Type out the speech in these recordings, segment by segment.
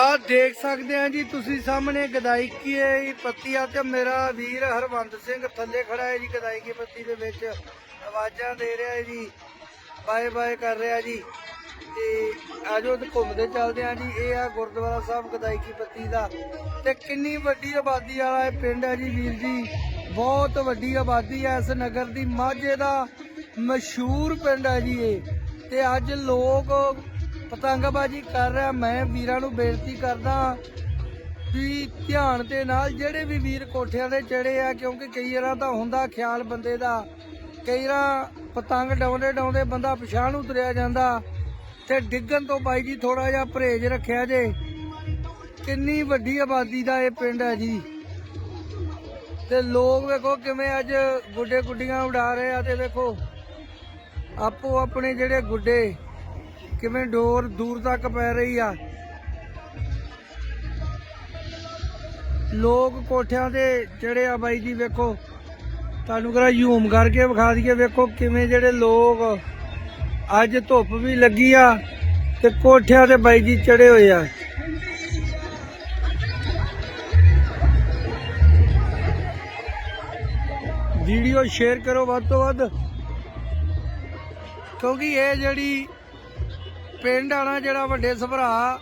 ਆ ਦੇਖ ਸਕਦੇ ਆ ਜੀ, ਤੁਸੀਂ ਸਾਹਮਣੇ ਗਦਾਇਕੀ ਹੈ ਪੱਤੀ ਆ ਤੇ ਮੇਰਾ ਵੀਰ ਹਰਵੰਤ ਸਿੰਘ ਥੱਲੇ ਖੜਾ ਹੈ ਜੀ ਗਦਾਇਕੀ ਪੱਤੀ ਦੇ ਵਿੱਚ ਆਵਾਜ਼ਾਂ ਦੇ ਰਿਹਾ ਹੈ ਜੀ, ਬਾਏ ਬਾਏ ਕਰ ਰਿਹਾ ਜੀ। ਤੇ ਆਜੋ ਤੇ ਘੁੰਮਦੇ ਚੱਲਦੇ ਆ ਜੀ, ਇਹ ਆ ਗੁਰਦੁਆਰਾ ਸਾਹਿਬ ਗਦਾਇਕੀ ਪੱਤੀ ਦਾ। ਤੇ ਕਿੰਨੀ ਵੱਡੀ ਆਬਾਦੀ ਵਾਲਾ ਇਹ ਪਿੰਡ ਹੈ ਜੀ ਵੀਰ ਜੀ, ਬਹੁਤ ਵੱਡੀ ਆਬਾਦੀ ਹੈ, ਇਸ ਨਗਰ ਦੀ ਮਾਝੇ ਦਾ ਮਸ਼ਹੂਰ ਪਿੰਡ ਹੈ ਜੀ ਇਹ। ਤੇ ਅੱਜ ਲੋਕ ਪਤੰਗਬਾਜ਼ੀ ਕਰ ਰਿਹਾ, ਮੈਂ ਵੀਰਾਂ ਨੂੰ ਬੇਨਤੀ ਕਰਦਾ ਵੀ ਧਿਆਨ ਦੇ ਨਾਲ ਜਿਹੜੇ ਵੀ ਵੀਰ ਕੋਠਿਆਂ ਦੇ ਚੜੇ ਆ, ਕਿਉਂਕਿ ਕਈ ਵਾਰਾਂ ਤਾਂ ਹੁੰਦਾ ਖਿਆਲ ਬੰਦੇ ਦਾ, ਕਈ ਵਾਰਾਂ ਪਤੰਗ ਡਾਉਂਦੇ ਡਾਉਂਦੇ ਬੰਦਾ ਪਛਾਣ ਉਤਰਿਆ ਜਾਂਦਾ ਤੇ ਡਿੱਗਣ ਤੋਂ ਬਾਈ ਜੀ ਥੋੜਾ ਜਿਹਾ ਪਰਹੇਜ਼ ਰੱਖਿਆ ਜੇ। ਕਿੰਨੀ ਵੱਡੀ ਆਬਾਦੀ ਦਾ ਇਹ ਪਿੰਡ ਹੈ ਜੀ। ਤੇ ਲੋਕ ਵੇਖੋ ਕਿਵੇਂ ਅੱਜ ਗੁੱਡੇ ਗੁੱਡੀਆਂ ਉਡਾ ਰਹੇ ਆ ਤੇ ਵੇਖੋ ਆਪੋ ਆਪਣੇ ਜਿਹੜੇ ਗੁੱਡੇ ਕਿਵੇਂ ਡੋਰ ਦੂਰ ਤੱਕ ਪੈ ਰਹੀ ਆ? ਲੋਕ ਕੋਠਿਆਂ ਤੇ ਚੜੇ ਆ ਬਾਈ ਜੀ, ਵੇਖੋ। ਤੁਹਾਨੂੰ ਕਰਾ ਜ਼ੂਮ ਕਰਕੇ ਵਿਖਾ ਦਈਏ, ਵੇਖੋ ਕਿਵੇਂ ਜਿਹੜੇ ਲੋਕ ਅੱਜ ਧੁੱਪ ਵੀ ਲੱਗੀ ਆ ਤੇ ਕੋਠਿਆਂ ਤੇ ਬਾਈ ਜੀ ਚੜੇ ਹੋਏ ਆ। ਵੀਡੀਓ ਸ਼ੇਅਰ ਕਰੋ ਵੱਧ ਤੋਂ ਵੱਧ। ਕਿਉਂਕਿ ਇਹ ਜਿਹੜੀ ਪਿੰਡ ਆਣਾ ਜਿਹੜਾ ਵੱਡੇ ਸਭਰਾ,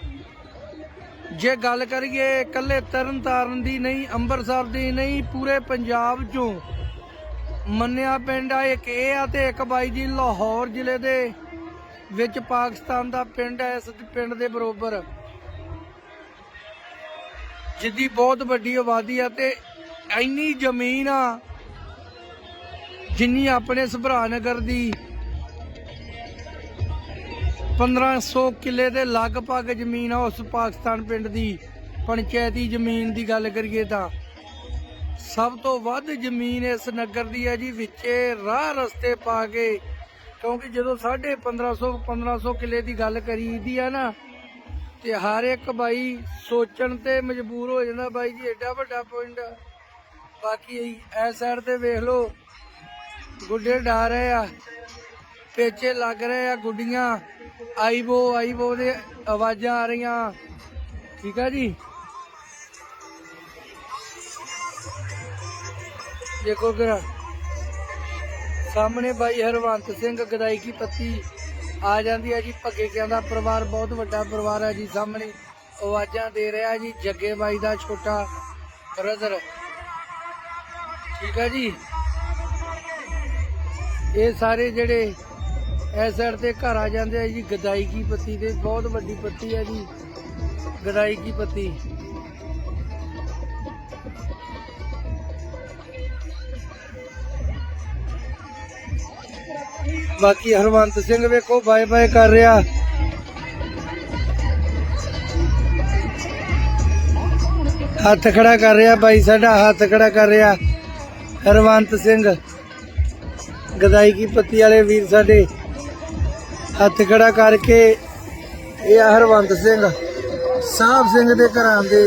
ਜੇ ਗੱਲ ਕਰੀਏ ਇਕੱਲੇ ਤਰਨ ਤਾਰਨ ਦੀ ਨਹੀਂ, ਅੰਮ੍ਰਿਤਸਰ ਦੀ ਨਹੀਂ, ਪੂਰੇ ਪੰਜਾਬ ਚੋਂ ਮੰਨਿਆ ਪਿੰਡ ਆ, ਇੱਕ ਇਹ ਆ ਤੇ ਇੱਕ ਬਾਈ ਜੀ ਲਾਹੌਰ ਜ਼ਿਲ੍ਹੇ ਦੇ ਵਿੱਚ ਪਾਕਿਸਤਾਨ ਦਾ ਪਿੰਡ ਹੈ, ਇਸ ਪਿੰਡ ਦੇ ਬਰੋਬਰ। ਜਿੱਦੀ ਬਹੁਤ ਵੱਡੀ ਆਬਾਦੀ ਆ ਤੇ ਇੰਨੀ ਜ਼ਮੀਨ ਆ, ਜਿੰਨੀ ਆਪਣੇ ਸਭਰਾ ਨਗਰ ਦੀ 1500 ਕਿੱਲੇ ਦੇ ਲਗਭਗ ਜ਼ਮੀਨ ਆ ਉਸ ਪਾਕਿਸਤਾਨ ਪਿੰਡ ਦੀ, ਪੰਚਾਇਤੀ ਜ਼ਮੀਨ ਦੀ ਗੱਲ ਕਰੀਏ ਤਾਂ। ਸਭ ਤੋਂ ਵੱਧ ਜ਼ਮੀਨ ਇਸ ਨਗਰ ਦੀ ਹੈ ਜੀ, ਵਿੱਚੇ ਰਾਹ ਰਸਤੇ ਪਾ ਕੇ, ਕਿਉਂਕਿ ਜਦੋਂ 1550 1500 ਕਿੱਲੇ ਦੀ ਗੱਲ ਕਰੀਦੀ ਆ ਨਾ, ਤੇ ਹਰ ਇੱਕ ਬਾਈ ਸੋਚਣ ਤੇ ਮਜਬੂਰ ਹੋ ਜਾਂਦਾ, ਬਾਈ ਜੀ ਐਡਾ ਵੱਡਾ ਪੁਆਇੰਟ ਬਾਕੀ ਇਸ ਸਾਈਡ ਤੇ ਵੇਖ ਲਓ, ਗੁੱਡੇ ਡਾ ਰਹੇ ਆ, ਪੇਚੇ ਲੱਗ ਰਹੇ ਆ ਗੁੱਡੀਆਂ। ਆਈਬੋ ਆਈਬੋ ਦੇ ਆਵਾਜ਼ਾਂ ਆ ਰਹੀਆਂ। ਠੀਕ ਆ ਜੀ? ਦੇਖੋ ਕਿਰਾ ਸਾਹਮਣੇ ਬਾਈ ਹਰਵੰਤ ਸਿੰਘ ਗਦਾਈਕੀ ਪੱਤੀ ਆ ਜਾਂਦੀ ਹੈ ਜੀ। ਭੱਗੇ ਕਿਆਂ ਦਾ ਪਰਿਵਾਰ, ਬਹੁਤ ਵੱਡਾ ਪਰਿਵਾਰ ਹੈ ਜੀ ਸਾਹਮਣੇ। ਆਵਾਜ਼ਾਂ ਦੇ ਰਿਹਾ ਜੀ ਜੱਗੇ ਬਾਈ ਦਾ ਛੋਟਾ ਬ੍ਰਦਰ ਠੀਕ ਹੈ ਜੀ? ਇਹ ਸਾਰੇ ਜਿਹੜੇ ਇਸ ਸਾਈਡ ਤੇ ਘਰ ਆ ਜਾਂਦੇ ਆ ਜੀ, ਗਦਾਈ ਕੀ ਪੱਤੀ ਦੇ ਬਹੁਤ ਵੱਡੀ ਪੱਤੀ ਹੈ ਜੀ, ਗਦਾਈ ਕੀ ਪੱਤੀ। ਬਾਕੀ ਹਰਵੰਤ ਸਿੰਘ ਵੇਖੋ, ਬਾਏ ਬਾਏ ਕਰ ਰਿਹਾ। ਹੱਥ ਖੜਾ ਕਰ ਰਿਹਾ ਬਾਈ, ਸਾਡਾ ਹੱਥ ਖੜਾ ਕਰ ਰਿਹਾ। ਹਰਵੰਤ ਸਿੰਘ, ਗਦਾਈ ਕੀ ਪੱਤੀ ਵਾਲੇ ਵੀਰ ਸਾਡੇ। ਹੱਥ ਖੜਾ ਕਰਕੇ ਇਹ ਆ ਹਰਵੰਤ ਸਿੰਘ ਸਾਹਿਬ ਸਿੰਘ ਦੇ ਘਰਾਂ ਦੇ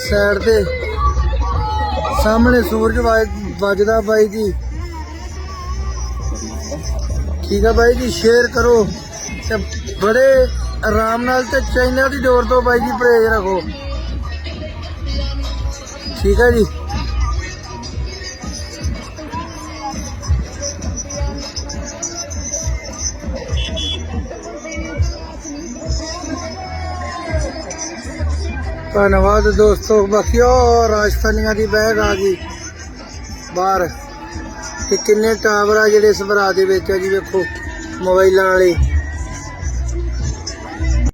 ਸਾਈਡ ਤੇ ਸਾਹਮਣੇ ਸੂਰਜ ਵੱਜ- ਵੱਜਦਾ ਬਾਈ ਜੀ। ਠੀਕ ਆ ਬਾਈ ਜੀ ਸ਼ੇਅਰ ਕਰੋ ਤੇ ਬੜੇ ਆਰਾਮ ਨਾਲ ਤੇ ਚਾਈਨਾ ਦੀ ਡੋਰ ਤੋਂ ਬਾਈ ਜੀ ਪਰਹੇਜ਼ ਰੱਖੋ। ਠੀਕ ਆ ਜੀ। ਧੰਨਵਾਦ ਦੋਸਤੋ, ਬਾਕੀ ਉਹ ਰਾਜਸਥਾਨੀਆਂ ਦੀ ਬੈਗ ਆ ਗਈ। ਬਾਹਰ। ਤੇ ਕਿੰਨੇ ਟਾਵਰ ਆ ਜਿਹੜੇ ਇਸ ਭਰਾ ਦੇ ਵਿੱਚ ਆ ਜੀ, ਵੇਖੋ, ਮੋਬਾਈਲਾਂ ਵਾਲੇ।